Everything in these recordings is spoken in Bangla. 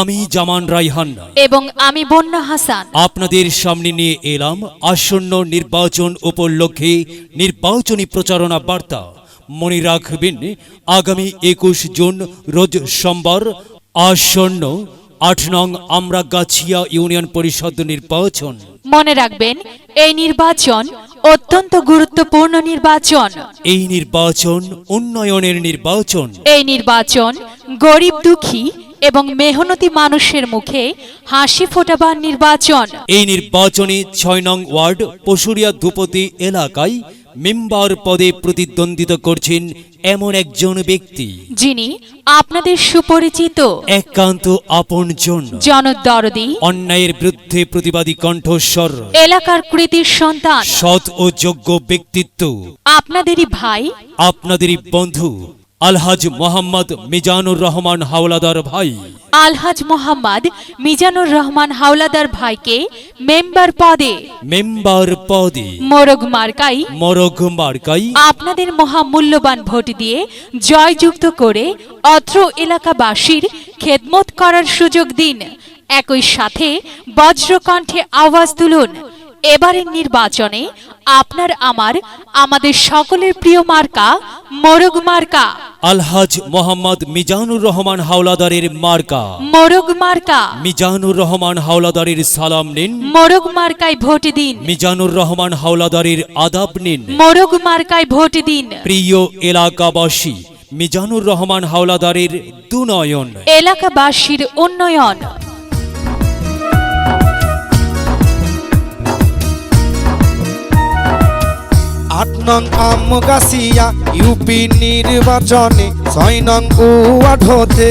আমি জামান রাইহান এবং আমি বন্যা হাসান। আপনাদের সামনে নিয়ে এলাম আসন্ন নির্বাচন উপলক্ষে নির্বাচনী প্রচারণা বার্তা। মনে রাখবেন আগামী একুশ জুন রোজ সোমবার আসন্ন আট নং আমরা গাছিয়া ইউনিয়ন পরিষদ নির্বাচন। মনে রাখবেন এই নির্বাচন অত্যন্ত গুরুত্বপূর্ণ নির্বাচন। এই নির্বাচন উন্নয়নের নির্বাচন। এই নির্বাচন গরিব দুঃখী এবং মেহনতি মানুষের মুখে হাসি ফোটাবার নির্বাচন। এই নির্বাচনে ছয় নং ওয়ার্ড পশুরিয়া ধুপতি এলাকায় মেম্বার পদে প্রতিদ্বন্দ্বিতা করছেন এমন একজন ব্যক্তি। যিনি আপনাদের সুপরিচিত। একান্ত আপনজন। জনদরদি। অন্যায়ের বিরুদ্ধে প্রতিবাদী কণ্ঠস্বর। এলাকার কৃতির সন্তান। সৎ ও যোগ্য ব্যক্তিত্ব। আপনাদেরই ভাই। আপনাদেরই বন্ধু। আলহাজ মোহাম্মদ মিজানুর রহমান হাওলাদার ভাই। আলহাজ মোহাম্মদ মিজানুর রহমান হাওলাদার ভাইকে মেম্বার পদে। মেম্বার পদে। মোরগ মার্কাই। মরগ মার্কাই। আপনাদের মহামূল্যবান ভোট দিয়ে জয়যুক্ত করে অত্র এলাকাবাসীর খেদমত করার সুযোগ দিন। একই সাথে বজ্রকণ্ঠে আওয়াজ তুলুন। এবারের নির্বাচনে আপনার আমার আমাদের সকলের প্রিয় মার্কা মোরগ মার্কা। আলহাজ মোহাম্মদ মিজানুর রহমান হাওলাদারের মার্কা। মোরগ মার্কা। মিজানুর রহমান হাওলাদারের সালাম নিন। মোরগ মার্কায় ভোট দিন। মিজানুর রহমান হাওলাদারের আদাব নিন। মোরগ মার্কায় ভোট দিন। প্রিয় এলাকাবাসী মিজানুর রহমান হাওলাদারের দুনয়ন। এলাকাবাসীর উন্নয়ন। আট নং আমগাছিয়া ইউপি নির্বাচনে ছয় নং ওয়ার্ড হতে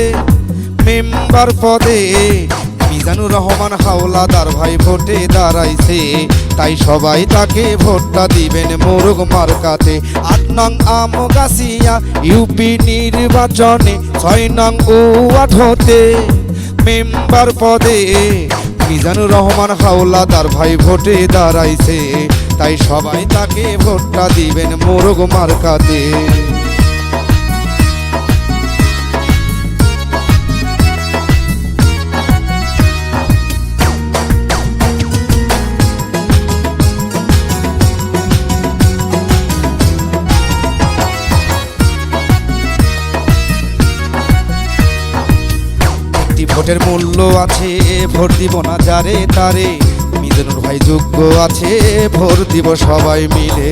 মেম্বার পদে। মিজানুর রহমান হাওলাদার ভাই ভোটে দাঁড়াইছে, তাই সবাই তাকে ভোটটা দিবেন মোরগ মার্কাতে। আট নং আমগাছিয়া ইউপি নির্বাচনে ছয় নং ওয়ার্ড হতে মেম্বার পদে। মিজানুর রহমান হাওলাদার ভাই ভোটে দাঁড়াইছে তাই সবাই তাকে ভোটটা দিবেন মোরগ মার্কাতে। ভোটের মূল্য আছে, ভোট দিব না যারে তারে। মিজানুর ভাই যোগ্য আছে ভোট দিব সবাই মিলে।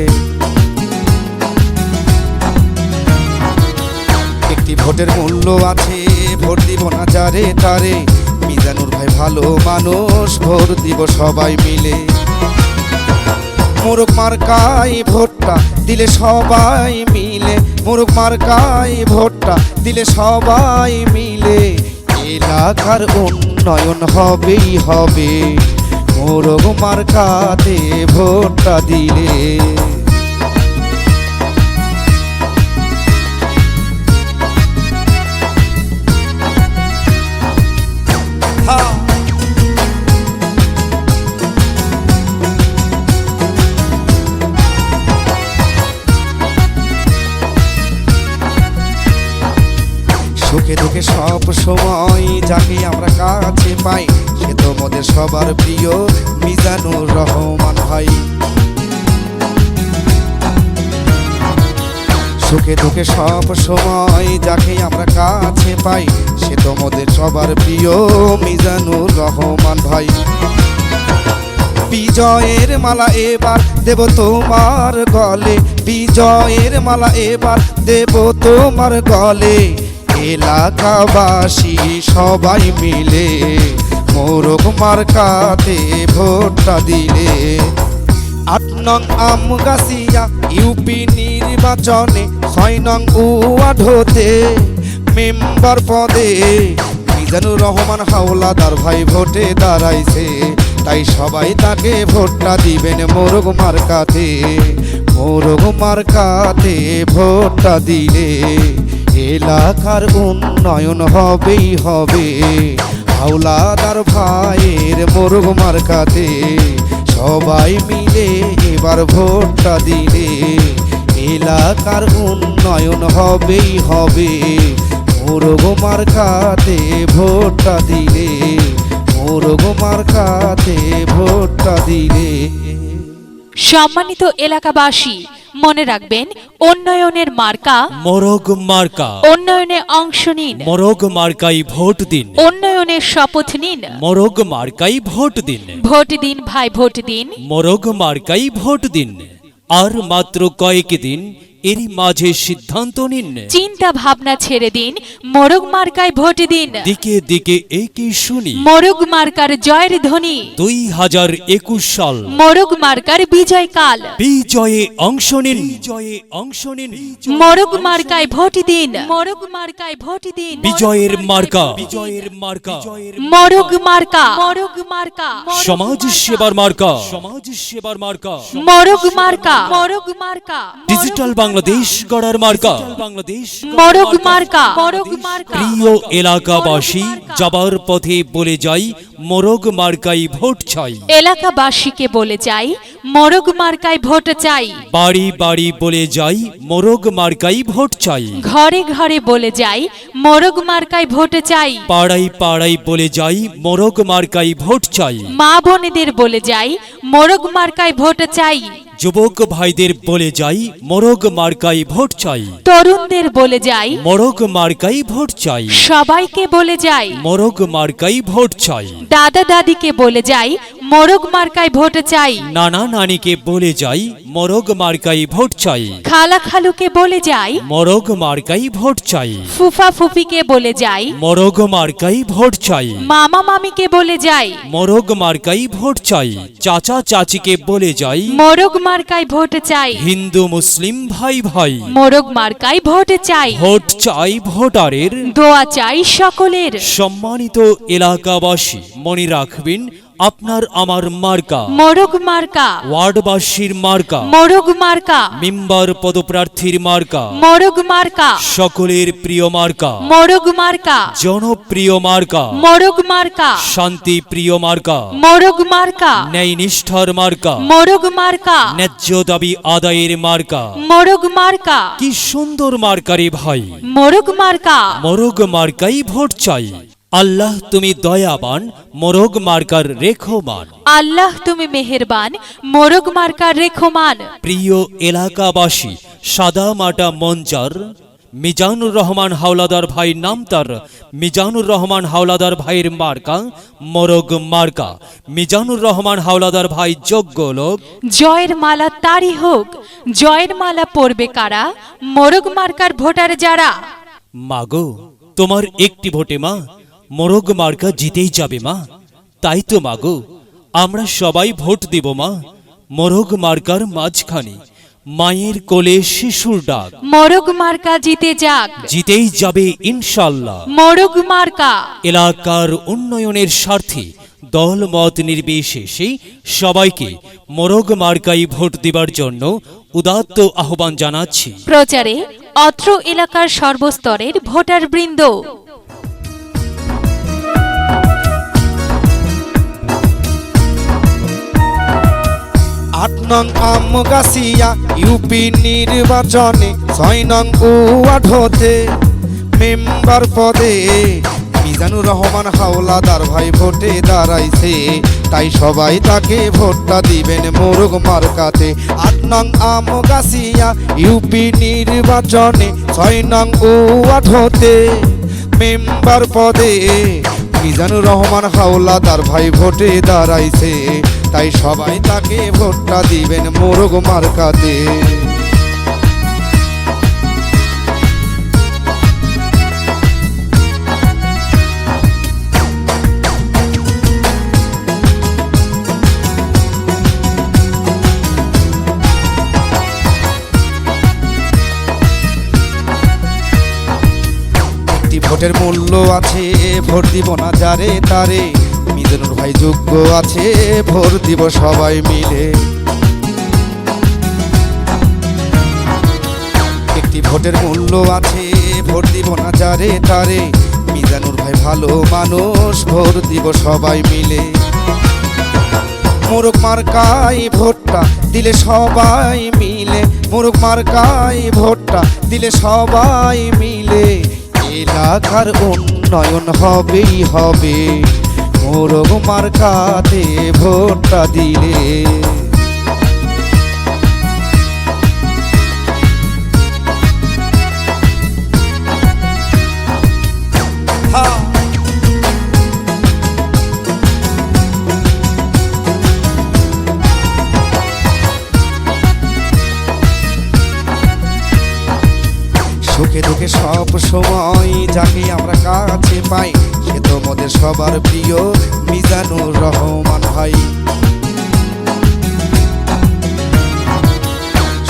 একটি ভোটের মূল্য আছে, ভোট দিব না যারে তারে। মিজানুর ভাই ভালো মানুষ, ভোট দিব সবাই মিলে। মোরগ মার্কাই ভোটটা দিলে সবাই মিলে। মোরগ মার্কাই ভোটটা দিলে সবাই মিলে। এলাকার উন্নয়ন হবেই হবে। মোরগ মার্কাতে ভোটটা দিলে। সুখে সব সময় যাকে আমরা কাছে পাই, সে তো মোদের সবার মিজানুর রহমান ভাই সুখে দুঃখে সব সময় যাকে আমরা কাছে পাই, সে তোমাদের সবার প্রিয় মিজানুর রহমান ভাই। বিজয়ের মালা এবার দেব তোমার গলে, বিজয়ের মালা এবার দেব তোমার গলে। এলাকাবাসী সবাই মিলে মোরগ মার্কাতে ভোটটা দিলে। আট নং আমগাছিয়া ইউপি নির্বাচনে ছয় নং ওয়ার্ড মেম্বার পদে। মিজানুর রহমান হাওলাদার ভাই ভোটে দাঁড়াইছে, তাই সবাই তাকে ভোটটা দিবেন মোরগ মার্কাতে। মোরগ মার্কাতে ভোটটা দিলে এলাকার উন্নয়ন হবেই হবে। হাওলাদার ভাইয়ের মোরগ মার্কাতে সবাই মিলে এবার ভোটটা দিলে। এলাকার উন্নয়ন হবেই হবে। মোরগ মার্কাতে ভোটটা দিলে। মোরগ মার্কাতে ভোটটা দিলে। সম্মানিত এলাকাবাসী মনে রাখবেন উন্নয়নের মার্কা মরগ মার্কা। উন্নয়নে অংশ নিন। মরগ মার্কাই ভোট দিন। উন্নয়নের শপথ নিন। মরগ মার্কাই ভোট দিন। ভোট দিন ভাই ভোট দিন। মরগ মার্কাই ভোট দিন। আর মাত্র কয়েক দিন এরই মাঝে সিদ্ধান্ত নিন। চিন্তা ভাবনা ছেড়ে দিন মোরগ মার্কায় ভোট দিন। দিকে দিকে একই শুনি। মোরগ মার্কার জয়ের ধ্বনি। দুই হাজার একুশ সাল। মোরগ মার্কার বিজয় কাল। বিজয়ে অংশ নিন। বিজয়ে অংশ নিন। মোরগ মার্কায় ভোট দিন। মোরগ মার্কায় ভোট দিন। বিজয়ের মার্কা। বিজয়ের মার্কা। মোরগ মার্কা। মোরগ মার্কা। সমাজ সেবার মার্কা। সমাজ সেবার মার্কা। মোরগ মার্কা। মোরগ মার্কা। ডিজিটাল বাংলাদেশ গড়ার মার্কা। বাংলাদেশ মোরগ মার্কা। মোরগ মার্কা। প্রিয় এলাকাবাসী যাবার পথে বলে যাই মোরগ মার্কাই ভোট চাই। এলাকাবাসীকে বলে যাই মোরগ মার্কায় ভোট চাই। বাড়ি বাড়ি বলে যাই মোরগ মার্কাই ভোট চাই। ঘরে ঘরে বলে যাই মোরগ মার্কায় ভোট চাই। পাড়াই পাড়াই বলে যাই মোরগ মার্কাই ভোট চাই। মা বোনেদের বলে যাই মোরগ মার্কায় ভোট চাই। যুবক ভাইদের বলে যাই মরগ মার্কাই ভোট চাই। তরুণদের বলে যাই মরগ মার্কাই ভোট চাই। সবাইকে বলে যাই মরগ মার্কাই ভোট চাই। দাদা দাদিকে বলে যাই মোরগ মার্কায় ভোট চাই। নানা নানিকে বলে যাই মোরগ মার্কাই ভোট চাই। খালা খালুকে বলে যাই। মোরগ মার্কাই ভোট চাই। ফুফা ফুফিকে বলে যাই। মোরগ মার্কাই ভোট চাই। মামা মামিকে বলে যাই। মোরগ মার্কাই ভোট চাই। চাচা চাচিকে বলে যাই। মোরগ মার্কায় ভোট চাই। হিন্দু মুসলিম ভাই ভাই। মোরগ মার্কায় ভোট চাই। ভোট চাই ভোটারের। দোয়া চাই সকলের। সম্মানিত এলাকাবাসী মনে রাখবেন আপনার আমার মার্কা। মোরগ মার্কা। ওয়ার্ডবাসীর মার্কা। মোরগ মার্কা। মেম্বার পদপ্রার্থীর মার্কা। মোরগ মার্কা। সকলের প্রিয় মার্কা। মোরগ মার্কা। জনপ্রিয় মার্কা। মোরগ মার্কা। শান্তি প্রিয় মার্কা। মোরগ মার্কা। ন্যায় নিষ্ঠার মার্কা। মোরগ মার্কা। ন্যায্য দাবি আদায়ের মার্কা। মোরগ মার্কা। কি সুন্দর মার্কারে ভাই। মোরগ মার্কা। মরগ মার্কাই ভোট চাই। আল্লাহ তুমি দয়াবান মোরগ মার্কার রেখোমান। আল্লাহ তুমি মেহেরবান মোরগ মার্কার রেখমান। প্রিয় এলাকাবাসী সাদা মাটা মঞ্চার মিজানুর রহমান হাওলাদার ভাই নাম তার। মিজানুর রহমান হাওলাদার ভাইয়ের মার্কা মরগ মার্কা। মিজানুর রহমান হাওলাদার ভাই যোগ্য লোক। জয়ের মালা তারই হোক জয়ের মালা পরবে কারা? মোরগ মার্কার ভোটার যারা? মাগো তোমার একটি ভোটে মা মোরগ মার্কা জিতেই যাবে মা। তাই তো মাগো আমরা সবাই ভোট দেব মা। মোরগ মার্কার মাঝখানে মায়ের কোলে শিশুর ডাক। মোরগ মার্কা জিতে যাক। জিতেই যাবে ইনশাল্লাহ। মোরগ মার্কা এলাকার উন্নয়নের স্বার্থে দল মত নির্বিশেষে সবাইকে মোরগ মার্কাই ভোট দেবার জন্য উদাত্ত আহ্বান জানাচ্ছি। প্রচারে অত্র এলাকার সর্বস্তরের ভোটার আট নং আমগাছিয়া ইউপি নির্বাচনে ছয় নং ওয়ার্ড মেম্বার পদে মিজানুর রহমান হাওলাদার ভাই ভোটে দাঁড়াইছে। তাই সবাই তাকে ভোটটা দিবেন মোরগ মার্কাতে। আট নং আমগাছিয়া ইউপি নির্বাচনে ছয় নং ওয়ার্ড হতে মেম্বার পদে মিজানুর রহমান হাওলাদার ভাই ভোটে দাঁড়াইছে। তাই সবাই তাকে ভোটটা দিবেন মোরগ মার্কাতে। ভোটের মূল্য আছে, ভোট দিব না যারে তারে। মিজানুর ভাই যোগ্য আছে ভোট দিব সবাই মিলে। একটি ভোটের মূল্য আছে, ভোট দিব না যারে তারে। মিজানুর ভাই ভালো মানুষ, ভোট দিব সবাই মিলে। মোরগ মার্কাই ভোটটা দিলে সবাই মিলে। মোরগ মার্কাই ভোটটা দিলে সবাই মিলে। এলাকার উন্নয়ন হবেই হবে। মোরগ মার্কাতে ভোটটা দিলে। সুখে সব সময় যাকে আমরা কাছে পাই সে তো মোদের সবার প্রিয় মিজানুর রহমান ভাই।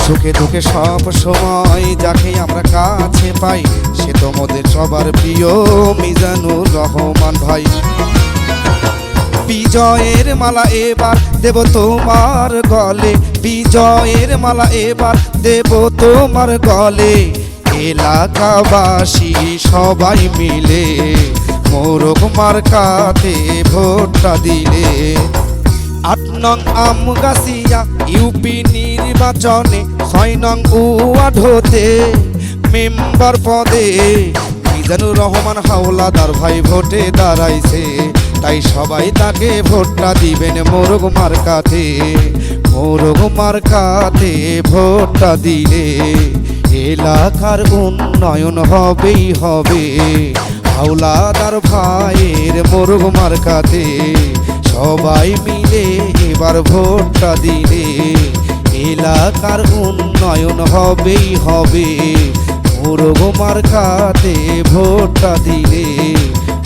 সুখে দুঃখে সব সময় যাকে আমরা কাছে পাই, সে তো মোদের সবার প্রিয় মিজানুর রহমান ভাই। বিজয়ের মালা এবার দেব তোমার গলে, বিজয়ের মালা এবার দেব তোমার গলে। এলাকাবাসী সবাই মিলে মোরগ মার্কাতে ভোটটা দিলে। আট নং আমগাছিয়া ইউপি নির্বাচনে ছয় নং ওয়ার্ড মেম্বার পদে। মিজানুর রহমান হাওলাদার ভাই ভোটে দাঁড়াইছে, তাই সবাই তাকে ভোটটা দিবেন মোরগ মার্কাতে মোরগ মার্কাতে ভোটটা দিলে এলাকার উন্নয়ন হবেই হবে। হাওলাদার ভাইয়ের মোরগ মার্কাতে সবাই মিলে এবার ভোটটা দিলে এলাকার উন্নয়ন হবেই হবে। মোরগ মার্কাতে ভোটটা দিলে,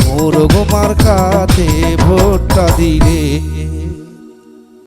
মোরগ মার্কাতে ভোটটা দিলে।